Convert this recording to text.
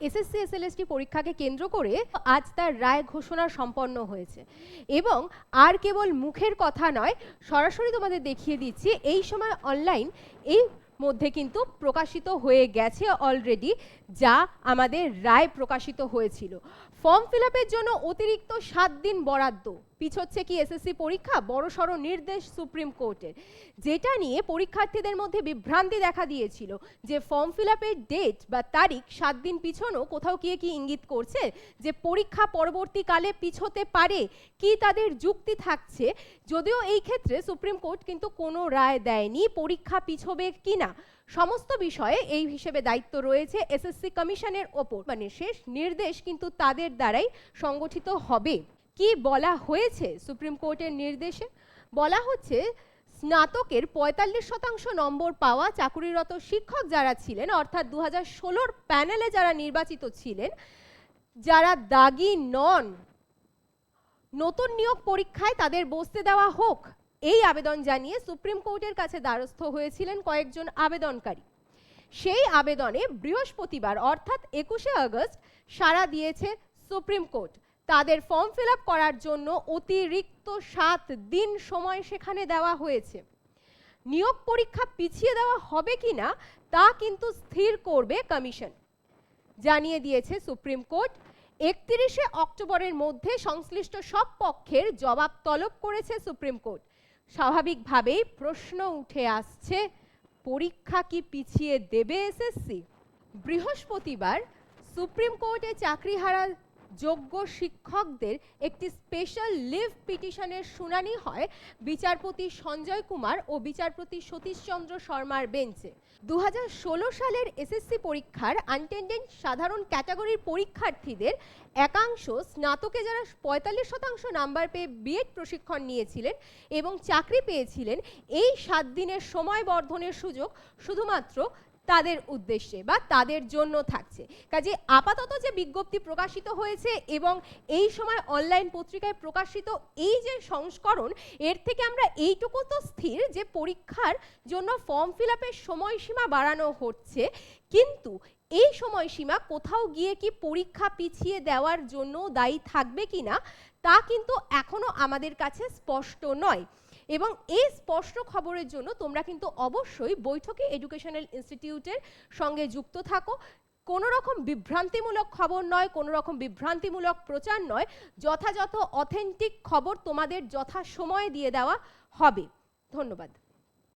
SSC, SLST পরীক্ষাকে কেন্দ্র করে আজ তার রায় ঘোষণা সম্পন্ন হয়েছে। এবং আর কেবল মুখের কথা নয়, সরাসরি তোমাদের দেখিয়ে দিচ্ছি, এই সময় অনলাইন এই মধ্যে কিন্তু প্রকাশিত হয়ে গেছে অলরেডি যা আমাদের রায় প্রকাশিত হয়েছিল। ফর্ম ফিল জন্য অতিরিক্ত সাত দিন বরাদ্দ। পিছোচ্ছে কি এসএসসি পরীক্ষা? বড়সড় নির্দেশ সুপ্রিম কোর্টের। যেটা নিয়ে পরীক্ষার্থীদের মধ্যে বিভ্রান্তি দেখা দিয়েছিল যে ফর্ম ফিল ডেট বা তারিখ সাত দিন পিছনো কোথাও গিয়ে কি ইঙ্গিত করছে? যে পরীক্ষা পরবর্তীকালে পিছোতে পারে? কি তাদের যুক্তি থাকছে? যদিও এই ক্ষেত্রে সুপ্রিম কোর্ট কিন্তু কোনো রায় দেয়নি পরীক্ষা পিছবে কিনা। সমস্ত বিষয়ে এই হিসেবে দায়িত্ব রয়েছে এসএসসি কমিশনের ওপর। মানে শেষ নির্দেশ কিন্তু তাদের দ্বারাই সংগঠিত হবে। কি বলা হয়েছে সুপ্রিম কোর্টের নির্দেশে? বলা হচ্ছে, স্নাতকের পঁয়তাল্লিশ শতাংশ নম্বর পাওয়া চাকুরিরত শিক্ষক যারা ছিলেন, অর্থাৎ দু হাজার ষোলোর প্যানেলে যারা নির্বাচিত ছিলেন, যারা দাগি নন, নতুন নিয়োগ পরীক্ষায় তাদের বসতে দেওয়া হোক, এই আবেদন জানিয়ে সুপ্রিম কোর্টের কাছে দ্বারস্থ হয়েছিলেন কয়েকজন আবেদনকারী। সেই আবেদনে বৃহস্পতিবার, অর্থাৎ একুশে আগস্ট, সাড়া দিয়েছে সুপ্রিম কোর্ট। তাদের ফর্ম ফিল করার জন্য অতিরিক্ত সাত দিন সময় সেখানে দেওয়া হয়েছে। নিয়োগ পরীক্ষা পিছিয়ে দেওয়া হবে কিনা তা কিন্তু স্থির করবে কমিশন। জানিয়ে দিয়েছে সুপ্রিম কোর্ট, একত্রিশে অক্টোবরের মধ্যে সংশ্লিষ্ট সব পক্ষের জবাব তলব করেছে সুপ্রিম কোর্ট। স্বাভাবিকভাবেই প্রশ্ন উঠে আসছে, পরীক্ষা কি পিছিয়ে দেবে এসএসসি? বৃহস্পতিবার সুপ্রিম কোর্টে চাকরি চাকরিহারা যোগ্য শিক্ষকদের একটি স্পেশাল লিভ পিটিশনের শুনানি হয় বিচারপতি সঞ্জয় কুমার ও বিচারপতি সতীশচন্দ্র শর্মার বেঞ্চে। দু হাজার ষোলো সালের এসএসসি পরীক্ষার আনটেন্ডেন্ট সাধারণ ক্যাটাগরির পরীক্ষার্থীদের একাংশ স্নাতকে যারা পঁয়তাল্লিশ শতাংশ নাম্বার পেয়ে বিএড প্রশিক্ষণ নিয়েছিলেন এবং চাকরি পেয়েছিলেন এই সাত দিনের সময় বর্ধনের সুযোগ শুধুমাত্র তাদের উদ্দেশ্যে বা তাদের জন্য থাকছে। কাজে আপাতত যে বিজ্ঞপ্তি প্রকাশিত হয়েছে এবং এই সময় অনলাইন পত্রিকায় প্রকাশিত এই যে সংস্করণ, এর থেকে আমরা এইটুকু তো স্থির যে পরীক্ষার জন্য ফর্ম ফিল আপের সময়সীমা বাড়ানো হচ্ছে। কিন্তু এই সময়সীমা কোথাও গিয়ে কি পরীক্ষা পিছিয়ে দেওয়ার জন্য দায়ী থাকবে কিনা, তা কিন্তু এখনও আমাদের কাছে স্পষ্ট নয়। এবং এই স্পষ্ট খবরের জন্য তোমরা কিন্তু অবশ্যই বৈঠকে এডুকেশনাল ইনস্টিটিউটের সঙ্গে যুক্ত থাকো। কোনো রকম বিভ্রান্তিমূলক খবর নয় কোনো রকম বিভ্রান্তিমূলক প্রচার নয়। যথাযথ অথেন্টিক খবর তোমাদের যথা সময়ে দিয়ে দেওয়া হবে। ধন্যবাদ।